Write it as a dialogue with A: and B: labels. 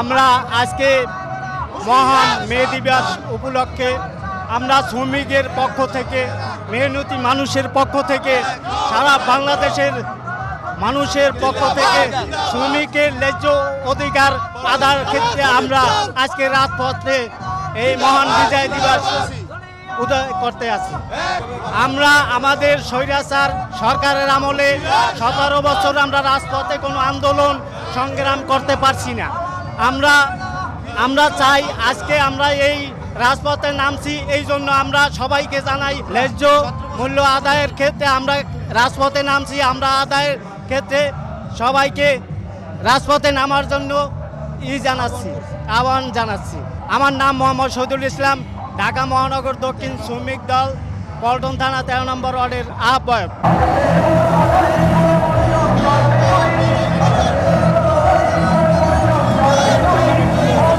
A: আজকে মহান মে দিবস উপলক্ষে আমরা শ্রমিকের পক্ষ থেকে, মেহনতি মানুষের পক্ষ থেকে, সারা বাংলাদেশের মানুষের পক্ষ থেকে শ্রমিকের ন্যায্য অধিকার আদার ক্ষেত্রে আমরা আজকে রাজপথে এই মহান বিজয় দিবস উদয় করতে আছি। আমরা আমাদের স্বৈরাচার সরকারের আমলে সতেরো বছর আমরা রাজপথে কোনো আন্দোলন সংগ্রাম করতে পারছি না। আমরা আমরা চাই আজকে আমরা এই রাজপথে নামছি, এই জন্য আমরা সবাইকে জানাই ন্যায্য মূল্য আদায়ের ক্ষেত্রে আমরা রাজপথে নামছি, আমরা আদায়ের ক্ষেত্রে সবাইকে রাজপথে নামার জন্য ই জানাচ্ছি, আহ্বান জানাচ্ছি। আমার নাম মোহাম্মদ শহীদুল ইসলাম, ঢাকা মহানগর দক্ষিণ শ্রমিক দল, পল্টন থানা তেরো নম্বর ওয়ার্ডের আহ্বায়ক।